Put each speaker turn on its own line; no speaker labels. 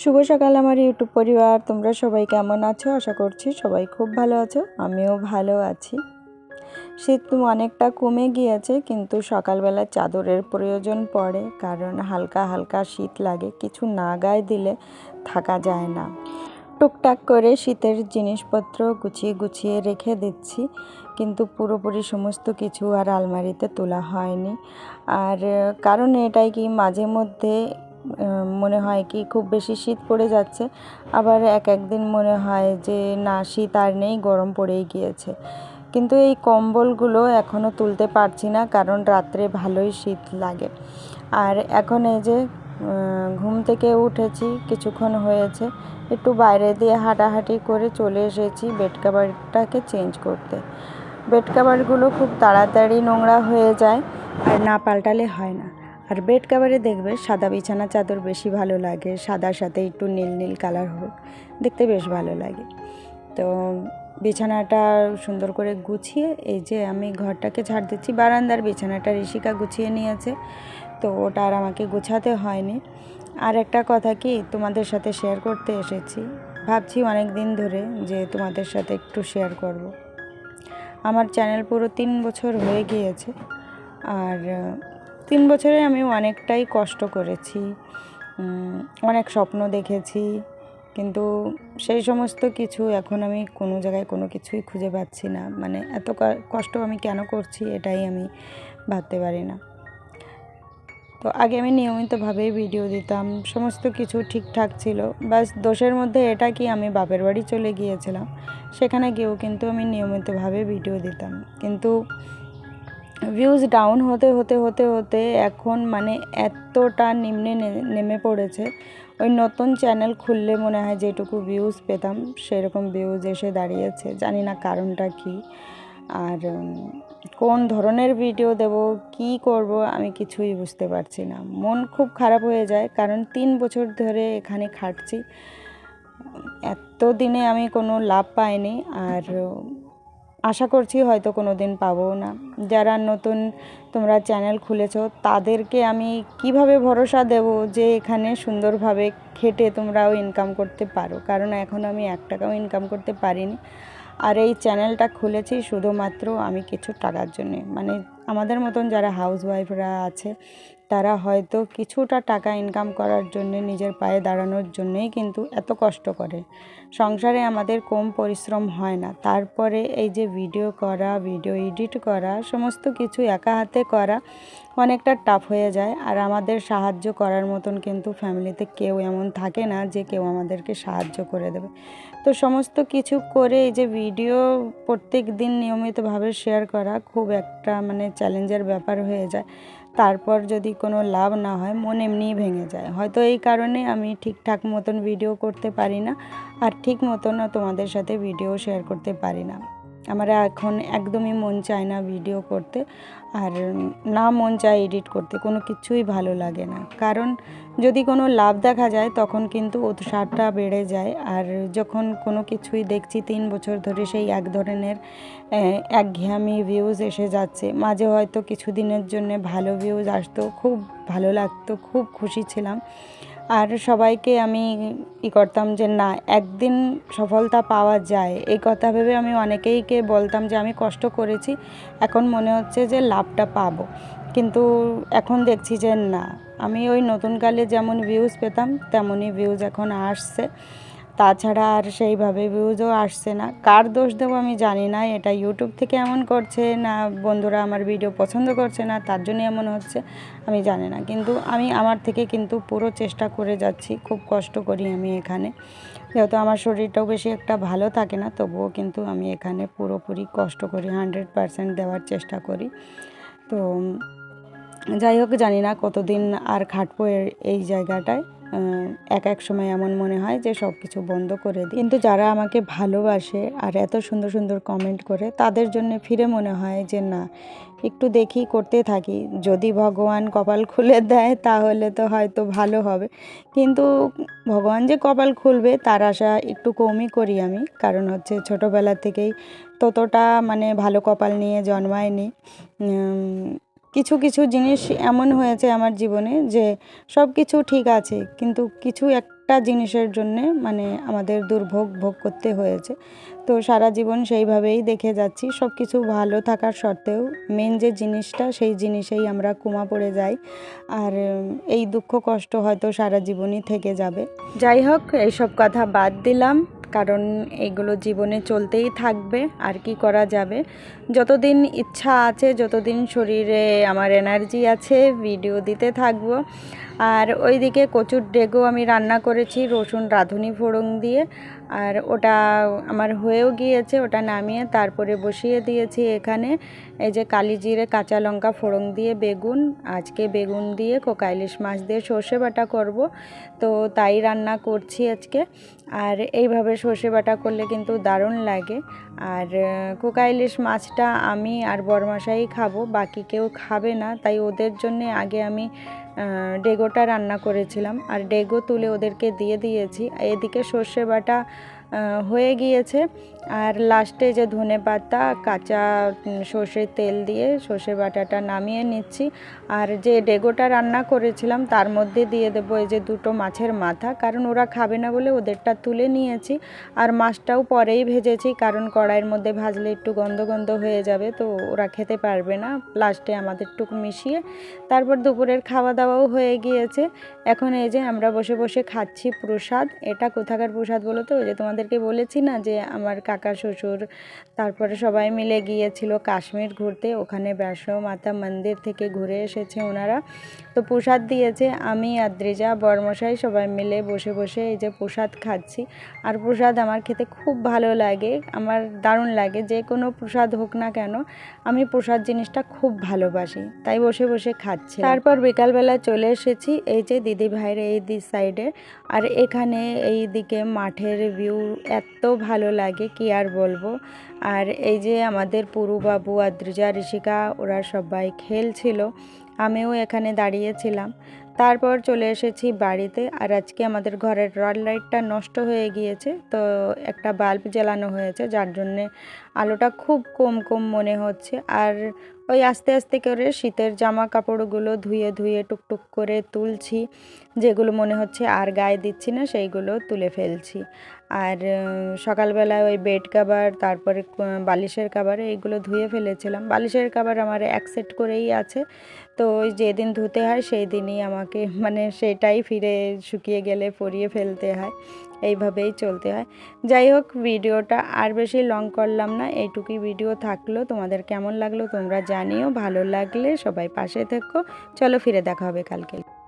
শুভ সকাল আমার ইউটিউব পরিবার। তোমরা সবাই কেমন আছো? আশা করছি সবাই খুব ভালো আছো। আমিও ভালো আছি। শীত অনেকটা কমে গিয়েছে, কিন্তু সকালবেলা চাদরের প্রয়োজন পড়ে, কারণ হালকা হালকা শীত লাগে, কিছু না গায়ে দিলে থাকা যায় না। টুকটাক করে শীতের জিনিসপত্র গুছিয়ে গুছিয়ে রেখে দিচ্ছি, কিন্তু পুরোপুরি সমস্ত কিছু আর আলমারিতে তোলা হয়নি। আর কারণ এটাই কি মাঝে মধ্যে মনে হয় কি খুব বেশি শীত পড়ে যাচ্ছে। আবার এক একদিন মনে হয় যে, না, শীত আর নেই, গরম পড়েই গিয়েছে। কিন্তু এই কম্বলগুলো এখনও তুলতে পারছি না, কারণ রাত্রে ভালোই শীত লাগে। আর এখন এই যে ঘুম থেকে উঠেছি, কিছুক্ষণ হয়েছে, একটু বাইরে দিয়ে হাঁটাহাঁটি করে চলে এসেছি বেড কাভারটাকে চেঞ্জ করতে। বেড কাভারগুলো খুব তাড়াতাড়ি নোংরা হয়ে যায়, আর না পাল্টালে হয় না। আর বেড কাভারে দেখবে সাদা বিছানা চাদর বেশি ভালো লাগে, সাদার সাথে একটু নীল নীল কালার হোক, দেখতে বেশ ভালো লাগে তো বিছানাটা সুন্দর করে গুছিয়ে, এই যে আমি ঘরটাকে ঝাড় দিচ্ছি, বারান্দার বিছানাটা ঋষিকা গুছিয়ে নিয়েছে, তো ওটা আর আমাকে গুছাতে হয়নি আর একটা কথা কি, তোমাদের সাথে শেয়ার করতে এসেছি, ভাবছি অনেক দিন ধরে যে তোমাদের সাথে একটু শেয়ার করব। আমার চ্যানেল পুরো তিন বছর হয়ে গিয়েছে, আর তিন বছরে আমি অনেকটাই কষ্ট করেছি অনেক স্বপ্ন দেখেছি, কিন্তু সেই সমস্ত কিছু এখন আমি কোনো জায়গায় কোনো কিছুই খুঁজে পাচ্ছি না। মানে এত কষ্ট আমি কেন করছি এটাই আমি ভাবতে পারি না। তো আগে আমি নিয়মিতভাবেই ভিডিও দিতাম, সমস্ত কিছু ঠিকঠাক ছিল। বাস দোষের মধ্যে এটা কি আমি বাপের বাড়ি চলে গিয়েছিলাম, সেখানে গিয়েও কিন্তু আমি নিয়মিতভাবে ভিডিও দিতাম। কিন্তু ভিউজ ডাউন হতে হতে হতে হতে এখন মানে এতটা নিম্নে নেমে পড়েছে। ওই নতুন চ্যানেল খুললে মনে হয় যেটুকু ভিউজ পেতাম সেরকম ভিউজ এসে দাঁড়িয়েছে। জানি না কারণটা কি। আর কোন ধরনের ভিডিও দেব, কি করব, আমি কিছুই বুঝতে পারছি না। মন খুব খারাপ হয়ে যায় কারণ তিন বছর ধরে এখানে খাটছি। এত দিনে আমি কোনো লাভ পাইনি। আর আশা করছি হয়তো কোনো দিন পাবো না। যারা নতুন তোমরা চ্যানেল খুলেছ, তাদেরকে আমি কীভাবে ভরসা দেব যে এখানে সুন্দরভাবে খেটে তোমরাও ইনকাম করতে পারো? কারণ এখন আমি এক টাকাও ইনকাম করতে পারিনি। আর এই চ্যানেলটা খুলেছি শুধুমাত্র আমি কিছু টাকার জন্যে। মানে আমাদের মতন যারা হাউস ওয়াইফরা আছে তারা হয়তো কিছুটা টাকা ইনকাম করার জন্যে নিজের পায়ে দাঁড়ানোর জন্যেই কিন্তু এত কষ্ট করে। সংসারে আমাদের কম পরিশ্রম হয় না। তারপরে এই যে ভিডিও করা ভিডিও এডিট করা, সমস্ত কিছু একা হাতে করা অনেকটা টাফ হয়ে যায়। আর আমাদের সাহায্য করার মতন কিন্তু ফ্যামিলিতে কেউ এমন থাকে না যে কেউ আমাদেরকে সাহায্য করে দেবে। তো সমস্ত কিছু করে এই যে ভিডিও প্রত্যেক দিন নিয়মিতভাবে শেয়ার করা খুব একটা মানে চ্যালেঞ্জের ব্যাপার হয়ে যায়। তারপর যদি কোনো লাভ না হয়, মন এমনিই ভেঙে যায়। হয়তো এই কারণে আমি ঠিকঠাক মতন ভিডিও করতে পারি না, আর ঠিক মতন তোমাদের সাথে ভিডিও শেয়ার করতে পারি না। আমার এখন একদমই মন চায় না ভিডিও করতে আর না মন চায় এডিট করতে, কোনো কিছুই ভালো লাগে না। কারণ যদি কোনো লাভ দেখা যায়, তখন কিন্তু উৎসাহটা বেড়ে যায়। আর যখন কোনো কিছুই দেখছি তিন বছর ধরে সেই এক ধরনের একঘেয়ামি ভিউজ এসে যাচ্ছে, মাঝে হয়তো কিছু দিনের জন্য ভালো ভিউজ আসতো, খুব ভালো লাগতো, খুব খুশি ছিলাম। আর সবাইকে আমি ই করতাম যে না, একদিন সফলতা পাওয়া যায়। এই কথা ভেবে আমি অনেকেইকে বলতাম যে, আমি কষ্ট করেছি, এখন মনে হচ্ছে যে লাভটা পাবো। কিন্তু এখন দেখছি যে না, আমি ওই নতুনকালে যেমন ভিউজ পেতাম, তেমনই ভিউজ এখন আসছে। তাছাড়া আর সেইভাবে ভিউজও আসছে না। কার দোষ দেবো আমি জানি না, এটা ইউটিউব থেকে এমন করছে না, বন্ধুরা আমার ভিডিও পছন্দ করছে না, তার জন্য এমন হচ্ছে, আমি জানি না। কিন্তু আমি আমার থেকে কিন্তু পুরো চেষ্টা করে যাচ্ছি, খুব কষ্ট করি আমি এখানে। যেহেতু আমার শরীরটাও বেশি একটা ভালো থাকে না, তবুও কিন্তু আমি এখানে পুরোপুরি কষ্ট করি হান্ড্রেড পারসেন্ট দেওয়ার চেষ্টা করি। তো, যাই হোক, জানি না কতদিন আর খাটবো এই জায়গাটায়। এক এক সময় এমন মনে হয় যে সব কিছু বন্ধ করে দিই। কিন্তু যারা আমাকে ভালোবাসে আর এত সুন্দর সুন্দর কমেন্ট করে, তাদের জন্য ফিরে মনে হয় যে না, একটু দেখি করতে থাকি। যদি ভগবান কপাল খুলে দেয়, তাহলে তো হয়তো ভালো হবে। কিন্তু ভগবান যে কপাল খুলবে, তার আশা একটু কমই করি আমি। কারণ হচ্ছে ছোটোবেলা থেকেই ততটা মানে ভালো কপাল নিয়ে জন্মায়নি। কিছু কিছু জিনিস এমন হয়েছে আমার জীবনে যে সব কিছু ঠিক আছে, কিন্তু কিছু একটা জিনিসের জন্যে মানে আমাদের দুর্ভোগ ভোগ করতে হয়েছে। তো সারা জীবন সেইভাবেই দেখে যাচ্ছি সব কিছু ভালো থাকার সত্ত্বেও মেন যে জিনিসটা সেই জিনিসেই আমরা কুমা পড়ে যাই। আর এই দুঃখ, কষ্ট হয়তো সারা জীবনই থেকে যাবে। যাই হোক, এইসব কথা বাদ দিলাম। কারণ এগুলো জীবনে চলতেই থাকবে, আর কি করা যাবে। যতদিন ইচ্ছা আছে, যতদিন শরীরে আমার এনার্জি আছে ভিডিও দিতে থাকব। আর ওইদিকে কচুর ডেগো আমি রান্না করেছি রসুন রাঁধুনি ফোড়ন দিয়ে। আর ওটা আমার হয়েও গিয়েছে ওটা নামিয়ে তারপরে বসিয়ে দিয়েছি এখানে। এই যে কালি জিরে কাঁচা লঙ্কা ফোড়ন দিয়ে বেগুন আজকে বেগুন দিয়ে কোকা ইলিশ মাছ দিয়ে সর্ষে বাটা করব। তো তাই রান্না করছি আজকে। আর এইভাবে সর্ষে বাটা করলে কিন্তু দারুণ লাগে। আর আহ, কোকা ইলিশ মাছটা আমি আর বরমাসাই খাব বাকি কেউ খাবে না। তাই ওদের জন্যে আগে আমি ডেগোটা রান্না করেছিলাম। আর ডেগো তুলে ওদেরকে দিয়ে দিয়েছি। এদিকে সর্ষে বাটা হয়ে গিয়েছে। আর লাস্টে যে ধনে পাতা, কাঁচা সর্ষের তেল দিয়ে সর্ষে বাটাটা নামিয়ে নিচ্ছি। আর যে ডেগোটা রান্না করেছিলাম, তার মধ্যে দিয়ে দেবো এই যে দুটো মাছের মাথা, কারণ ওরা খাবে না বলে ওদেরটা তুলে নিয়েছি। আর মাছটাও পরেই ভেজেছি, কারণ কড়াইয়ের মধ্যে ভাজলে একটু গন্ধ গন্ধ হয়ে যাবে, তো ওরা খেতে পারবে না। লাস্টে আমাদের টুকু মিশিয়ে, তারপর দুপুরের খাওয়া দাওয়াও হয়ে গিয়েছে। এখন এই যে আমরা বসে বসে খাচ্ছি প্রসাদ। এটা কোথাকার প্রসাদ বলো তো? ওই যে তোমাদেরকে বলেছি না যে আমার কাকা, শ্বশুর, তারপরে সবাই মিলে গিয়েছিল কাশ্মীর ঘুরতে। ওখানে বৈষ্ণব মাতা মন্দির থেকে ঘুরে এসেছে ওনারা। তো প্রসাদ দিয়েছে। আমি আদ্রিজা বর্মশাই সবাই মিলে বসে বসে এই যে প্রসাদ খাচ্ছি। আর প্রসাদ আমার খেতে খুব ভালো লাগে, আমার দারুণ লাগে। যে কোনো প্রসাদ হোক না কেন, আমি প্রসাদ জিনিসটা খুব ভালোবাসি। তাই বসে বসে খাচ্ছি। তারপর বিকালবেলা চলে এসেছি এই যে দিদি ভাইয়ের এই সাইডে। আর এখানে এই দিকে মাঠের ভিউ এত ভালো লাগে কি আর বলব? আর এই যে আমাদের পুরুবাবু আদ্রিজা ঋষিকা, ওরা সবাই খেলছিল। আমিও এখানে দাঁড়িয়েছিলাম। তারপর চলে এসেছি বাড়িতে, আর আজকে আমাদের ঘরের রড লাইটটা নষ্ট হয়ে গিয়েছে, তো একটা বাল্ব জ্বালানো হয়েছে, যার জন্যে আলোটা খুব কম কম মনে হচ্ছে। আর ওই আস্তে আস্তে করে শীতের জামা কাপড়গুলো ধুয়ে ধুয়ে টুকটুক করে তুলছি, যেগুলো মনে হচ্ছে আর গায়ে দিচ্ছি না, সেইগুলো তুলে ফেলছি। আর সকালবেলায় ওই বেড কাভার, তারপরে বালিশের কাভার, এইগুলো ধুয়ে ফেলেছিলাম। বালিশের কাভার আমার এক সেট করেই আছে, তো ওই যেদিন ধুতে হয় সেই দিনই আমাকে মানে সেটাই ফিরে শুকিয়ে গেলে, পরিয়ে ফেলতে হয়। এইভাবেই চলতে হয়। যাই হোক, ভিডিওটা আর বেশি লং করলাম না। এইটুকুই ভিডিও থাকল। তোমাদের কেমন লাগল তোমরা জানিও। ভালো লাগলে সবাই পাশে থেকো। চলো ফিরে দেখা হবে কালকে।